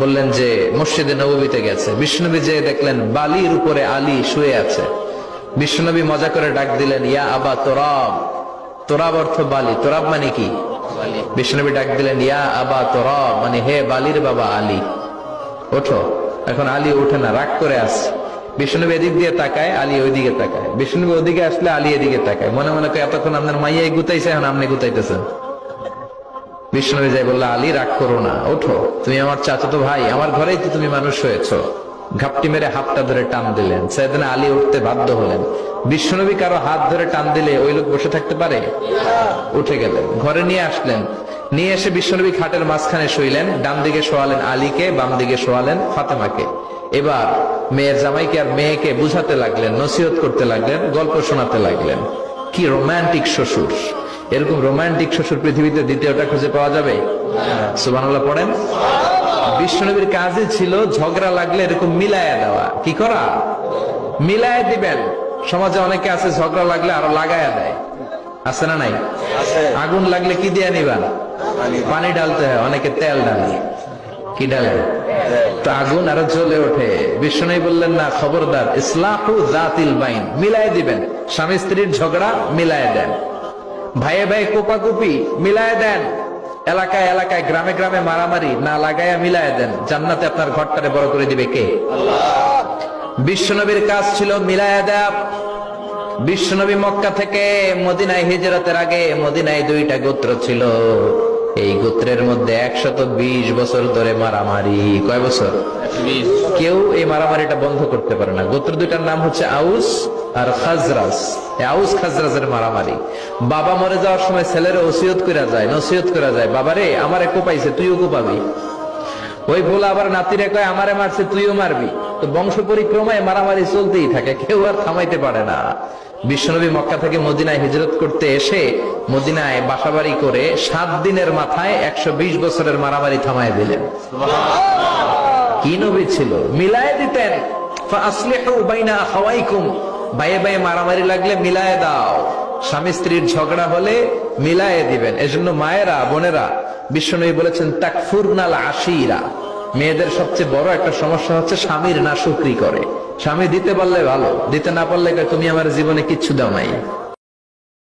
বললেন যে মসজিদে নবীতে গেছে। বিষ্ণুনবী যে দেখলেন বালির উপরে আলী শুয়ে আছে। বিষ্ণুনবী মজা করে ডাক দিলেন ইয়া আবা তোরাব। তোরাব অর্থ বালি। তোরাব মানে কি? বিষ্ণুনবী ডাক দিলেন ইয়া আবা তোরাব মানে হে বালির বাবা আলী। ওঠো। এখন আলী ওঠে না রাগ করে আসছে। বিষ্ণুনবী এদিক দিয়ে তাকায় আলী ওইদিকে তাকায়। বিষ্ণুনবী ওদিকে আসলে আলী এদিকে তাকায়। মনে মনে করে এতক্ষণ আপনার মাইয়াই গুতাইছে এখন আপনি গুতাইতেছেন। বিষ্ণু যাই বলল, আলী, রাগ করো না, ওঠো। তুমি আমার চাচাতো ভাই, আমার ঘরেই তো তুমি মানুষ হয়েছো। ঘাপটি মেরে হাতটা ধরে টান দিলেন। সেদিন আলী উঠতে বাধ্য হলেন। বিষ্ণুনবী কারও হাত ধরে টান দিলে ওই লোক বসে থাকতে পারে? উঠে গেলেন, ঘরে নিয়ে আসলেন। নিয়ে এসে বিষ্ণুনবী খাটের মাঝখানে শুইলেন, ডান দিকে শোয়ালেন আলীকে, বাম দিকে শোয়ালেন ফাতেমাকে। এবার মেয়ের জামাইকে আর মেয়েকে বুঝাতে লাগলেন, নসিহত করতে লাগলেন, গল্প শোনাতে লাগলেন। কি রোমান্টিক শ্বশুর। এরকম রোমান্টিক শ্বশুর পৃথিবীতে দ্বিতীয়টা খুঁজে পাওয়া যাবে? সুবানাল্লাহ পড়েন। বিশ্বনবীর কাজে ছিল ঝগড়া লাগলে এরকম মিলায়া দেওয়া। কি করা? মিলায়া দিবেন। সমাজে অনেকে আছে ঝগড়া লাগলে আরও লাগায়া দেয়। আছে না নাই? আগুন লাগলে কি দিয়ে নিবান? পানি ডালতে হয় অনেকে তেল ডালে। কি ডালে? তো আগুন আরও জ্বলে ওঠে। বিষ্ণু বললেন না খবরদার। ইসলাহু জাতিল বাইন। মিলাই দিবেন। স্বামী স্ত্রীর ঝগড়া মিলায় দেন। ভাইয়ে ভাই কোপাকুপি মিলায় দেন। এলাকায় এলাকায় গ্রামে গ্রামে মারামারি না লাগাইয়া মিলায় দেন। জান্নাতে আপনার ঘরটারে বড় করে দিবে কে? বিশ্বনবীর কাজ ছিল মিলায়া দেয়া। বিশ্বনবী মক্কা থেকে মদিনায় হিজরতের আগে মদিনায় দুইটা গোত্র ছিল। এই গোত্রের মধ্যে একশত বিশ বছর ধরে মারামারি। কয় বছর? কেউ এই মারামারিটা বন্ধ করতে পারে না। গোত্র দুইটার নাম হচ্ছে আউস আর খাজরাস। আউস খাজরাজের মারামারি। বাবা মরে যাওয়ার সময় ছেলের ওসিয়ত করা যায় নসিয়ত করা যায় বাবারে আমারে কোপাইছে তুইও কোপাবি? ওই বলে আবার নাতিরে কয় আমারে মারছে তুইও মারবি? তো বংশ পরিক্রমায় মারামারি চলতেই থাকে কেউ আর থামাইতে পারে না। বিশ্বনবী মক্কা থেকে মদিনায় হিজরত করতে এসে মদিনায় বাসাবাড়ি করে সাত দিনের মাথায় একশো বিশ বছরের মারামারি থামায় দিলেন। কি নবী ছিল? মিলায় দিতেন ফাসলিহু বাইনা আখাওয়াইকুম। বাইয়ে বাইয়ে মারামারি লাগলে মিলায় দাও। স্বামী স্ত্রীর ঝগড়া হলে মিলায় দিবেন। এজন্য মায়েরা, বোনেরা, বিশ্বনবী বলেছেন, তাকফুরনাল আশিরা। মেয়েদের সবচেয়ে বড় একটা সমস্যা হচ্ছে, স্বামীর না সুক্রি করে। স্বামী দিতে পারলে ভালো, দিতে না পারলে তুমি আমার জীবনে কিচ্ছু দাও নাই।